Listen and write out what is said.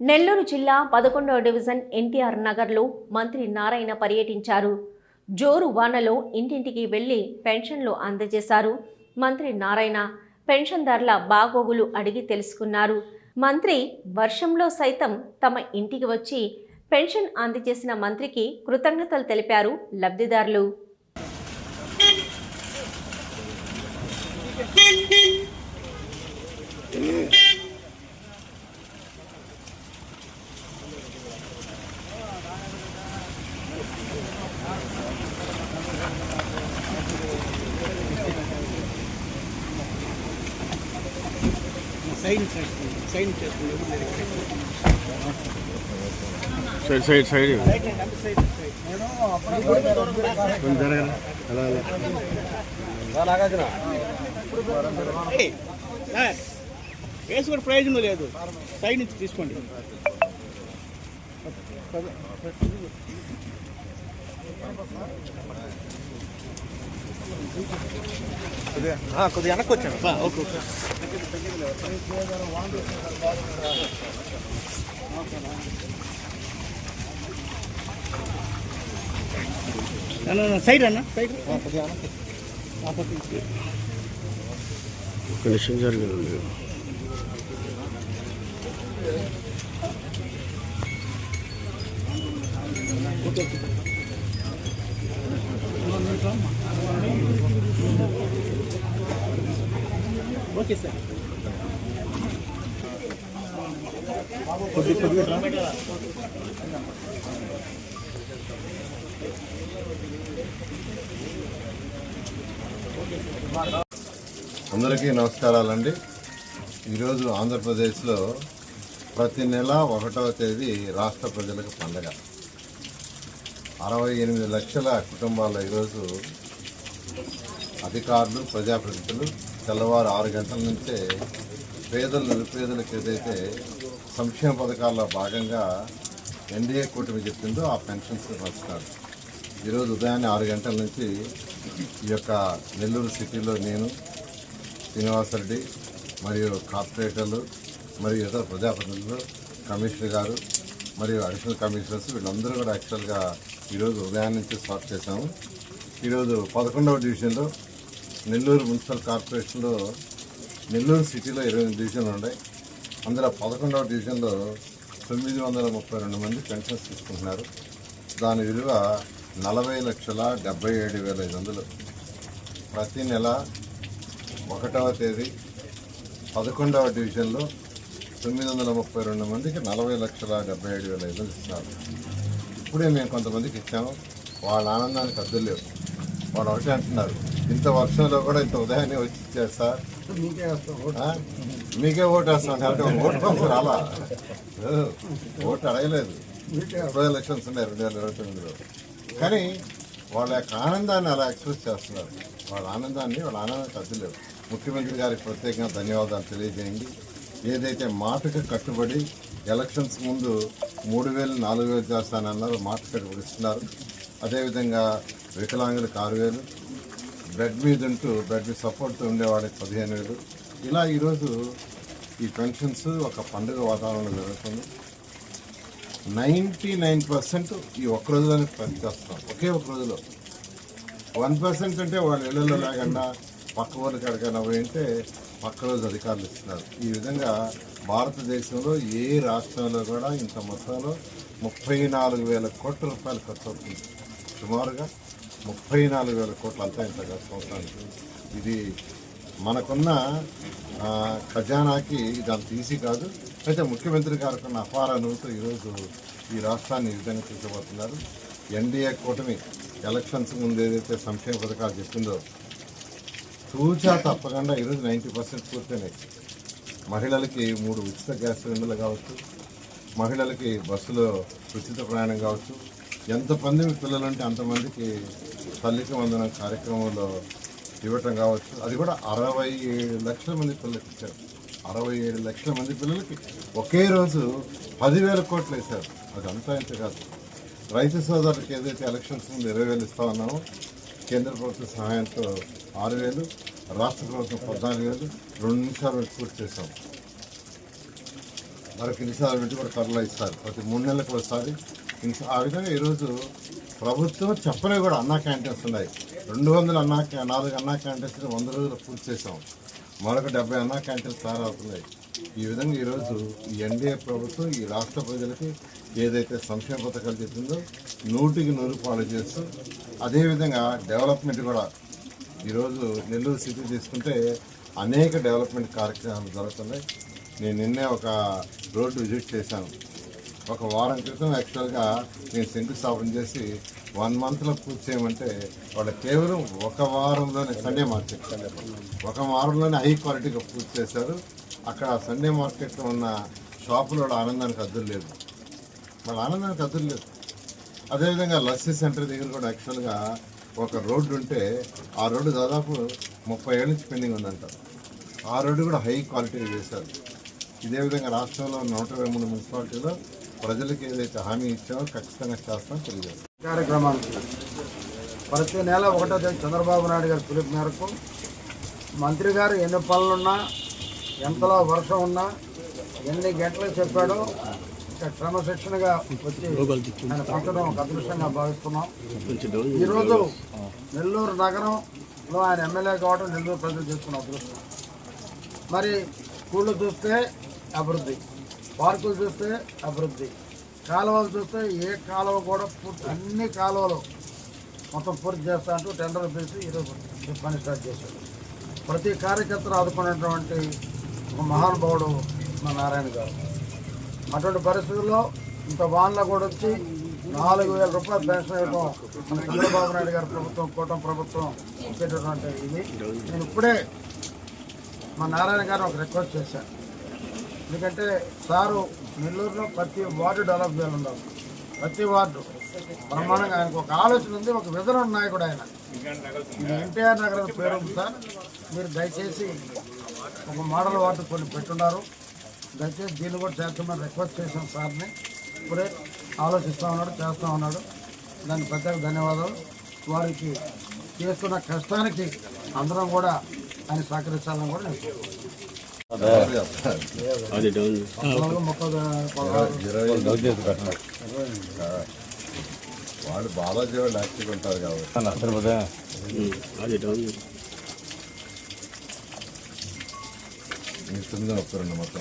నెల్లూరు జిల్లా పదకొండవ డివిజన్ ఎన్టీఆర్ నగర్లో మంత్రి నారాయణ పర్యటించారు. జోరు వానలో ఇంటింటికి వెళ్ళి పెన్షన్లు అందజేశారు. మంత్రి నారాయణ పెన్షన్దారుల బాగోగులు అడిగి తెలుసుకున్నారు. మంత్రి వర్షంలో సైతం తమ ఇంటికి వచ్చి పెన్షన్ అందజేసిన మంత్రికి కృతజ్ఞతలు తెలిపారు లబ్ధిదారులు. సైన్ సైన్ చేస్తుంది సైడ్ సైడ్ సైడ్. సైడ్ కొంచెం జరగరా? అలా అలా. వేసి కూడా ప్రయోజనం లేదు. సైడ్ నుంచి తీసుకోండి. కొద్దిగా వెనక్కి వచ్చాను. ఓకే ఓకే సైడ్ అన్న సైడ్ కొద్దిగా వెనక్కి. ఒక నిమిషం జరిగింది. Okay sir. కొద్ది కొద్దిగా అందరికీ నమస్కారాలండి. ఈరోజు ఆంధ్రప్రదేశ్లో ప్రతి నెల ఒకటవ తేదీ రాష్ట్ర ప్రజలకు పండగ. అరవై ఎనిమిది లక్షల కుటుంబాల ఈరోజు అధికారులు ప్రజాప్రతినిధులు తెల్లవారు ఆరు గంటల నుంచే పేదలు నిరుపేదలకు ఏదైతే సంక్షేమ పథకాల్లో భాగంగా ఎన్డీఏ కూటమి చెప్పిందో ఆ పెన్షన్స్ వస్తున్నారు ఈరోజు ఉదయాన్నే ఆరు గంటల నుంచి ఈ యొక్క నెల్లూరు సిటీలో నేను శ్రీనివాసరెడ్డి మరియు కార్పొరేటర్లు మరియు ఇతర ప్రజాప్రతినిధులు కమిషనర్ గారు మరియు అడిషనల్ కమిషనర్స్ వీళ్ళందరూ కూడా యాక్చువల్గా ఈరోజు ఉదయం నుంచి స్టార్ట్ చేశాము. ఈరోజు పదకొండవ డివిజన్లో నెల్లూరు మున్సిపల్ కార్పొరేషన్లో నెల్లూరు సిటీలో ఇరవై ఎనిమిది డివిజన్లు ఉన్నాయి. అందులో పదకొండవ డివిజన్లో తొమ్మిది వందల ముప్పై రెండు మంది పెన్షన్స్ తీసుకుంటున్నారు. దాని విలువ నలభై లక్షల డెబ్బై ఏడు వేల ఐదు వందలు. ప్రతి నెల ఒకటవ తేదీ పదకొండవ డివిజన్లో తొమ్మిది వందల ముప్పై రెండు మందికి నలభై లక్షల డెబ్బై ఏడు వేల ఐదు వందలు ఇస్తున్నారు. ఇప్పుడే మేము కొంతమందికి ఇచ్చాము. వాళ్ళ ఆనందానికి అద్దులు లేవు. వాళ్ళు ఒకటే అంటున్నారు. ఇంత వర్షంలో కూడా ఇంత ఉదయాన్నే వచ్చి ఇచ్చారు సార్? మీకే ఓటు. వేస్తాం కాబట్టి ఓటు కోసం రాలా ఓటు అడగలేదు. ఇప్పుడు ఎలక్షన్స్ ఉన్నాయి రెండు వేల ఇరవై తొమ్మిదిలో. కానీ వాళ్ళ యొక్క ఆనందాన్ని అలా ఎక్స్ప్రెస్ చేస్తున్నారు. వాళ్ళ ఆనందాన్ని వాళ్ళ ఆనందానికి అద్దులేవు ముఖ్యమంత్రి గారికి ప్రత్యేకంగా ధన్యవాదాలు తెలియజేయండి. ఏదైతే మాటకు కట్టుబడి ఎలక్షన్స్ ముందు మూడు వేలు నాలుగు వేలు చేస్తానన్నారు మాట కట్టుబడి ఇస్తున్నారు. అదేవిధంగా వికలాంగులకు ఆరు వేలు బెడ్ మీద ఉంటూ బెడ్ మీద సపోర్ట్తో ఉండేవాడికి పదిహేను వేలు. ఇలా ఈరోజు ఈ పెన్షన్స్ ఒక పండుగ వాతావరణంలో జరుగుతుంది. నైంటీ నైన్ పర్సెంట్ ఈ ఒక్క రోజులోనే పనిచేస్తాం ఒకే ఒక రోజులో వన్ పర్సెంట్ అంటే వాళ్ళ ఇళ్ళలో లేకుండా పక్క ఊరికి ఎక్కడికైనా పోయింటే పక్క రోజు అధికారులు ఇస్తున్నారు. ఈ విధంగా భారతదేశంలో ఏ రాష్ట్రంలో కూడా ఇంత మొత్తంలో ముప్పై నాలుగు వేల కోట్ల రూపాయలు ఖర్చు అవుతుంది సుమారుగా ముప్పై నాలుగు వేల కోట్లు అంతా ఇంత సంవత్సరానికి ఇది మనకున్న ఖజానాకి ఇది అంత ఈజీ కాదు. అయితే ముఖ్యమంత్రి గారికి ఉన్న అపార అనుభూతి ఈరోజు ఈ రాష్ట్రాన్ని ఈ విధంగా తీసుకుపోతున్నారు ఎన్డీఏ కూటమి ఎలక్షన్స్ ముందు ఏదైతే సంక్షేమ పథకాలు చెప్పిందో తూచా తప్పకుండా ఈరోజు నైంటీ పర్సెంట్ పూర్తయినాయి. మహిళలకి మూడు ఉచిత గ్యాస్ సిలిండర్లు కావచ్చు మహిళలకి బస్సులో ఉచిత ప్రయాణం కావచ్చు ఎంతమంది పిల్లలు అంటే అంతమందికి తల్లికి వందన కార్యక్రమంలో ఇవ్వటం కావచ్చు. అది కూడా అరవై ఏడు లక్షల మంది పిల్లలకి ఇచ్చారు. అరవై ఏడు లక్షల మంది పిల్లలకి ఒకే రోజు పదివేల కోట్లు వేశారు. అది అంతా ఇంత కాదు. రైతు సోదరులకు ఏదైతే ఎలక్షన్స్ ముందు ఇరవై వేలు ఇస్తా ఉన్నామో కేంద్ర ప్రభుత్వ సహాయంతో ఆరు వేలు రాష్ట్ర ప్రభుత్వం పద్నాలుగు వేలు రెండు నిమిషాలు పూర్తి చేశాం. మరొక పెట్టి కూడా త్వరలో ఇస్తారు. ప్రతి మూడు నెలలకు ఒకసారి ఆ విధంగా ఈరోజు ప్రభుత్వం చెప్పనే కూడా అన్నా క్యాంటీన్స్ ఉన్నాయి. రెండు వందల అన్నా నాలుగు అన్నా క్యాంటీన్స్ వంద రోజులు పూర్తి చేసాం మరొక డెబ్బై అన్నా క్యాంటీన్స్ తయారవుతున్నాయి. ఈ విధంగా ఈరోజు ఈ ఎన్డీఏ ప్రభుత్వం ఈ రాష్ట్ర ప్రజలకి ఏదైతే సంక్షేమ పథకాలు చెప్పిందో నూటికి నూరు పాలు చేస్తూ అదేవిధంగా డెవలప్మెంట్ కూడా ఈరోజు నెల్లూరు సిటీ తీసుకుంటే అనేక డెవలప్మెంట్ కార్యక్రమాలు జరుగుతున్నాయి. నేను నిన్నే ఒక రోడ్డు విజిట్ చేశాను. ఒక వారం క్రితం యాక్చువల్గా నేను శంకుస్థాపన చేసి వన్ మంత్లో పూర్తి చేయమంటే వాళ్ళు కేవలం ఒక వారంలోనే సండే మార్కెట్ ఒక వారంలోనే హై క్వాలిటీగా పూర్తి చేశారు. అక్కడ సండే మార్కెట్లో ఉన్న షాపులో వాళ్ళ ఆనందానికి అద్దులు లేదు వాళ్ళ ఆనందానికి అద్దులు లేదు అదేవిధంగా లస్సీ సెంటర్ దగ్గర కూడా యాక్చువల్గా ఒక రోడ్డు ఉంటే ఆ రోడ్డు దాదాపు ముప్పై ఏళ్ళ నుంచి పెండింగ్ ఉందంటారు ఆ రోడ్డు కూడా హై క్వాలిటీగా చేశారు. ఇదే విధంగా రాష్ట్రంలో నూట ఇరవై మూడు మున్సిపాలిటీలో ప్రజలకు ఏదైతే హామీ ఇచ్చామో ఖచ్చితంగా చేస్తామని తెలియజేస్తాం. కార్యక్రమానికి ప్రతి నెల ఒకటో తేదీ చంద్రబాబు నాయుడు గారి పిలుపు మేరకు మంత్రి గారు ఎన్ని పనులున్నా ఎంతలో వర్షం ఉన్నా ఎన్ని గంటలు చెప్పాడో ఇక క్రమశిక్షణగా వచ్చి ఆయన పంచడం ఒక అదృష్టంగా భావిస్తున్నాం. ఈరోజు నెల్లూరు నగరంలో ఆయన ఎమ్మెల్యే కావడం నెల్లూరు ప్రజలు చేసుకున్న అదృష్టం. మరి స్కూళ్ళు చూస్తే అభివృద్ధి. పార్కులు చూస్తే అభివృద్ధి. కాలువలు చూస్తే ఏ కాలువ కూడా పూర్తి అన్ని కాలువలు మొత్తం పూర్తి చేస్తా అంటూ టెండర్ పిలిచి ఈరోజు పని స్టార్ట్ చేశారు. ప్రతి కార్యకర్తను ఆదుకున్నటువంటి ఒక మహానుభావుడు మా నారాయణ గారు. అటువంటి పరిస్థితుల్లో ఇంత వాన్లో కూడా వచ్చి నాలుగు వేల రూపాయలు పెన్షన్ ఇవ్వడం మన చంద్రబాబు నాయుడు గారి ప్రభుత్వం కూటమి ప్రభుత్వం ఇచ్చేటటువంటి ఇది. నేను ఇప్పుడే మా నారాయణ గారు ఒక రిక్వెస్ట్ చేశాను. ఎందుకంటే సారు నెల్లూరులో ప్రతి వార్డు డెవలప్ చేయాలన్నారు ప్రతి వార్డు. బ్రహ్మాండంగా ఆయనకు ఒక ఆలోచన ఉంది ఒక విధన కూడా ఆయన. ఎన్టీఆర్ నగర్ పేరు ఉంది సార్. మీరు దయచేసి ఒక మోడల్ వార్డు కొన్ని పెట్టున్నారు. దయచేసి దీన్ని కూడా చేస్తామని రిక్వెస్ట్ చేశాను సార్ని. ఇప్పుడే ఆలోచిస్తూ ఉన్నాడు చేస్తూ ఉన్నాడు. దానికి ప్రత్యేక ధన్యవాదాలు. వారికి చేస్తున్న కష్టానికి అందరం కూడా ఆయన సహకరించాలని కూడా నేను అది డౌన్. వాళ్ళు బాలాజీ వాళ్ళు యాక్టివ్గా ఉంటారు కాబట్టి అది డౌన్. మీరు తొమ్మిది వస్తారండి మొత్తం